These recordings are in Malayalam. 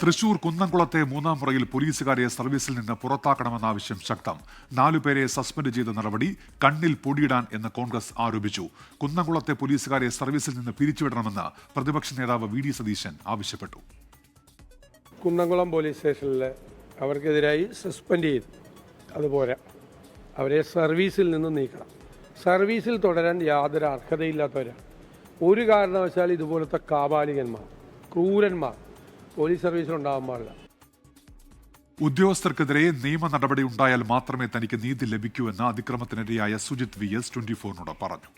തൃശൂർ കുന്നംകുളത്തെ മൂന്നാം മുറയിൽ പോലീസുകാരെ സർവീസിൽ നിന്ന് പുറത്താക്കണമെന്ന ശക്തം. നാലുപേരെ സസ്പെൻഡ് ചെയ്ത നടപടി കണ്ണിൽ പൊടിയിടാൻ എന്ന് കോൺഗ്രസ് ആരോപിച്ചു. കുന്നംകുളത്തെ പോലീസുകാരെ സർവീസിൽ നിന്ന് പിരിച്ചുവിടണമെന്ന് പ്രതിപക്ഷ നേതാവ് വി ഡി സതീശൻ ആവശ്യപ്പെട്ടു. കുന്നംകുളം പോലീസ് സ്റ്റേഷനിൽ അവർക്കെതിരായി സസ്പെൻഡ് ചെയ്തു. അതുപോലെ അവരെ സർവീസിൽ നിന്ന് നീക്കണം. സർവീസിൽ തുടരാൻ യാതൊരു അർഹതയില്ലാത്തവരാണ്. ഒരു കാരണവശാൽ ഇതുപോലത്തെ കാപാലികന്മാർ ക്രൂരന്മാർ പോലീസ് സർവീസിലുണ്ടാവാൻ പാടില്ല. ഉദ്യോഗസ്ഥർക്കെതിരെ നിയമ നടപടി ഉണ്ടായാൽ മാത്രമേ തനിക്ക് നീതി ലഭിക്കൂ എന്ന് അതിക്രമത്തിനിരയായ സുജിത് വി എസ് ട്വന്റി ഫോറിനോട് പറഞ്ഞു.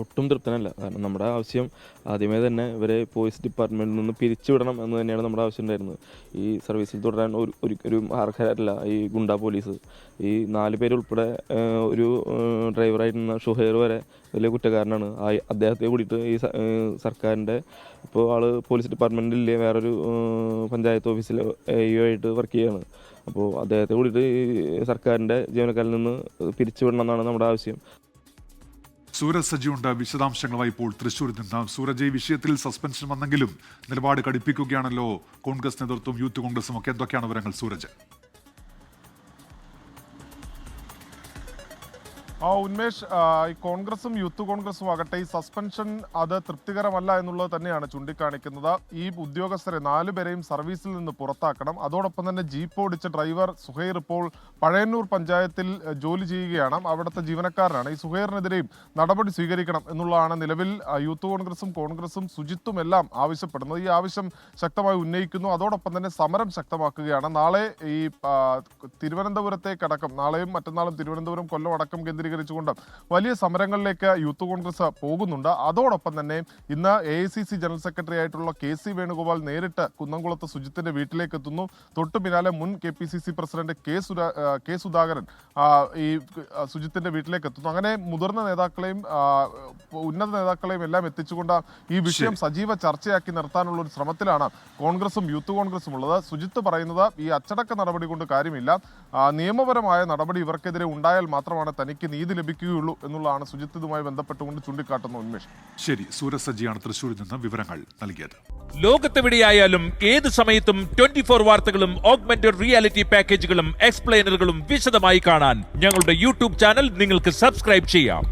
ഒട്ടും തൃപ്തനല്ല. കാരണം നമ്മുടെ ആവശ്യം ആദ്യമേ തന്നെ ഇവരെ പോലീസ് ഡിപ്പാർട്ട്മെന്റിൽ നിന്ന് പിരിച്ചുവിടണം എന്ന് തന്നെയാണ് നമ്മുടെ ആവശ്യം ഉണ്ടായിരുന്നത്. ഈ സർവീസിൽ തുടരാൻ ഒരു ഒരിക്കലും അർഹരല്ല ഈ ഗുണ്ട പോലീസ് ഈ നാല് പേരുൾപ്പെടെ ഒരു ഡ്രൈവറായിരുന്ന ഷുഹൈർ വരെ വലിയ കുറ്റക്കാരനാണ്. ആ അദ്ദേഹത്തെ കൂടിയിട്ട് ഈ സർക്കാരിന്റെ ഇപ്പോൾ ആൾ പോലീസ് ഡിപ്പാർട്ട്മെന്റിലെ വേറൊരു പഞ്ചായത്ത് ഓഫീസിൽ എ ആയിട്ട് വർക്ക് ചെയ്യുകയാണ് അപ്പോൾ അദ്ദേഹത്തെ കൂടിയിട്ട് ഈ സർക്കാരിന്റെ ജീവനക്കാരിൽ നിന്ന് പിരിച്ചുവിടണം എന്നാണ് നമ്മുടെ ആവശ്യം. സൂരജ് സജിയുണ്ട് വിശദാംശങ്ങളുമായി ഇപ്പോൾ തൃശ്ശൂരിൽ നിന്ന്. സൂരജ് ഈ വിഷയത്തിൽ സസ്പെൻഷൻ വന്നെങ്കിലും നിലപാട് കടുപ്പിക്കുകയാണല്ലോ. കോൺഗ്രസ് നേതൃത്വം യൂത്ത് കോൺഗ്രസും ഒക്കെ. എന്തൊക്കെയാണ് വിവരങ്ങൾ സൂരജ്? ആ ഉന്മേഷ് ഈ കോൺഗ്രസും യൂത്ത് കോൺഗ്രസും ആകട്ടെ ഈ സസ്പെൻഷൻ അത് തൃപ്തികരമല്ല എന്നുള്ളത് തന്നെയാണ് ചൂണ്ടിക്കാണിക്കുന്നത്. ഈ ഉദ്യോഗസ്ഥരെ നാലുപേരെയും സർവീസിൽ നിന്ന് പുറത്താക്കണം. അതോടൊപ്പം തന്നെ ജീപ്പ് ഓടിച്ച ഡ്രൈവർ സുഹൈർ ഇപ്പോൾ പഴയന്നൂർ പഞ്ചായത്തിൽ ജോലി ചെയ്യുകയാണ്. അവിടുത്തെ ജീവനക്കാരനാണ്. ഈ സുഹൈറിനെതിരെയും നടപടി സ്വീകരിക്കണം എന്നുള്ളതാണ് നിലവിൽ യൂത്ത് കോൺഗ്രസും കോൺഗ്രസും ശുചിത്വം എല്ലാം ആവശ്യപ്പെടുന്നത്. ഈ ആവശ്യം ശക്തമായി ഉന്നയിക്കുന്നു. അതോടൊപ്പം തന്നെ സമരം ശക്തമാക്കുകയാണ്. നാളെ ഈ തിരുവനന്തപുരത്തേക്കടക്കം നാളെയും മറ്റന്നാളും തിരുവനന്തപുരം കൊല്ലം അടക്കം കേന്ദ്രീകരിച്ചുകൊണ്ട് വലിയ സമരങ്ങളിലേക്ക് യൂത്ത് കോൺഗ്രസ് പോകുന്നുണ്ട്. അതോടൊപ്പം തന്നെ ഇന്ന് A I C C general secretary ആയിട്ടുള്ള കെ സി വേണുഗോപാൽ നേരിട്ട് കുന്നംകുളത്ത് സുജിത്തിന്റെ വീട്ടിലേക്ക് എത്തുന്നു. തൊട്ടു പിന്നാലെ മുൻ K P C C president K സുരാ K Sudhakaran ഈ സുജിത്തിന്റെ വീട്ടിലേക്ക് എത്തുന്നു. അങ്ങനെ മുതിർന്ന നേതാക്കളെയും ഉന്നത നേതാക്കളെയും എല്ലാം എത്തിച്ചുകൊണ്ട് ഈ വിഷയം സജീവ ചർച്ചയാക്കി നിർത്താനുള്ള ഒരു ശ്രമത്തിലാണ് കോൺഗ്രസും യൂത്ത് കോൺഗ്രസും ഉള്ളത്. സുജിത്ത് പറയുന്നത് ഈ അച്ചടക്ക നടപടി കൊണ്ട് കാര്യമില്ല. നിയമപരമായ നടപടി ഇവർക്കെതിരെ ഉണ്ടായാൽ മാത്രമാണ് തനിക്ക് നീതി ലഭിക്കുകയുള്ളൂ എന്നുള്ളതാണ് സുജിത്ത് ഇതുമായി ബന്ധപ്പെട്ടുകൊണ്ട് ചൂണ്ടിക്കാട്ടുന്ന ഉന്മേഷം. ശരി സൂരജ് സജിയാണ് തൃശൂരിൽ നിന്ന് വിവരങ്ങൾ നൽകിയത്. ലോകത്തെവിടെയായാലും ഏത് സമയത്തും ട്വന്റി ഫോർ വാർത്തകളും ഓഗ്മെന്റഡ് റിയാലിറ്റി പാക്കേജുകളും എക്സ്പ്ലെയിനറുകളും വിശദമായി കാണാൻ ഞങ്ങളുടെ യൂട്യൂബ് ചാനൽ നിങ്ങൾക്ക് സബ്സ്ക്രൈബ് ചെയ്യാം.